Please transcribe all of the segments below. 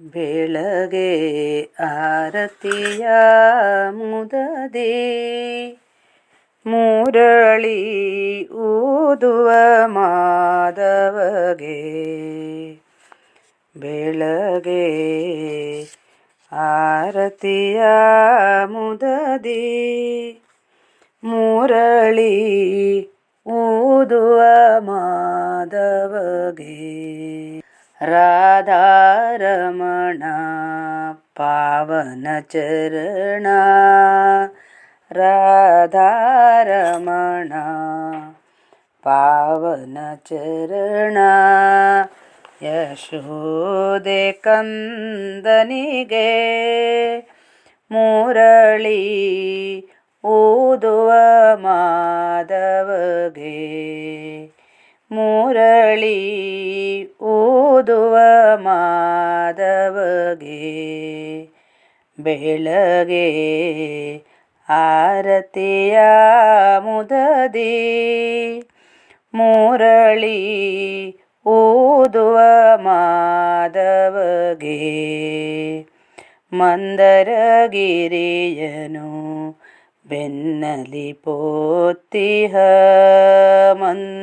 ಬೆಳಗ್ಗೆ ಆರತಿಯ ಮುದದೆ ಮುರಳಿ ಊದುವ ಮಾಧವಗೆ. ಬೆಳಗೆ ಆರತಿಯ ಮುದದೆ ಮುರಳಿ ಊದುವ ಮಾಧವಗೆ. राधारमणा पावनचरणा राधारमणा पावनचरणा यशोदे कन्दनिगे मुरळी ऊदुव माधवगे मुरळी ऊ ಮಾದವಗೆ ಮಾಧವಗೆ ಬೆಳಗೆ ಆರತಿಯ ಮುದದಿ ಮುರಳಿ ಓದುವ ಮಾಧವಗೆ ಮಂದರಗಿರಿಯನು ಬೆನ್ನಲಿ ಪೋತಿಹ ಮಂದರಗಿರಿಯನು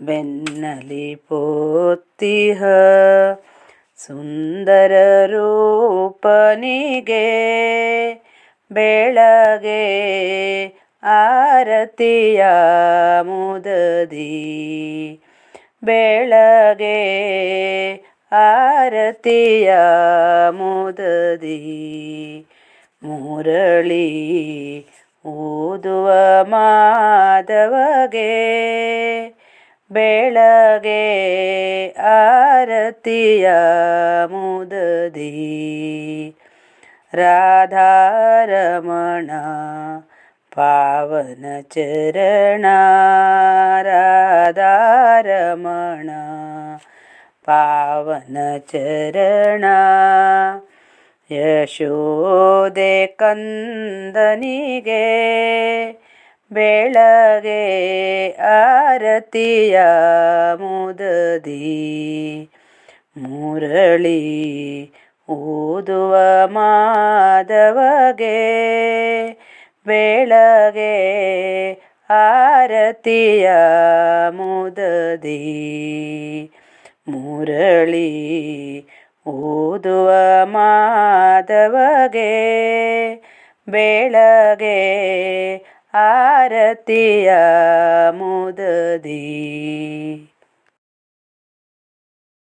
ಬೆನ್ನಲಿ ಪೋತಿಹ ಸುಂದರ ರೂಪನಿಗೆ ಬೆಳಗೆ ಆರತಿಯ ಮುದದಿ ಬೆಳಗೆ ಆರತಿಯ ಮುದದಿ ಮುರಳಿ ಓದುವ ಮಾಧವಗೆ ಬೆಳಗ್ಗೆ ಆರತಿಯ ಮುದದಿ ರಾಧಾರಮಣ ಪಾವನ ಚರಣ ರಾಧಾರಮಣ ಪಾವನ ಚರಣ ಯಶೋದೆ ಕಂದನಿಗೆ ಬೆಳಗ್ಗೆ ಆರತಿಯ ಮುದದಿ ಮುರಳಿ ಓದುವ ಮಾಧವಗೆ. ಬೆಳಗೆ ಆರತಿಯ ಮುದದಿ ಮುರಳಿ ಓದುವ ಮಾಧವಗೆ. ಬೆಳಗ್ಗೆ ಆರತಿಯ ಮುದದಿ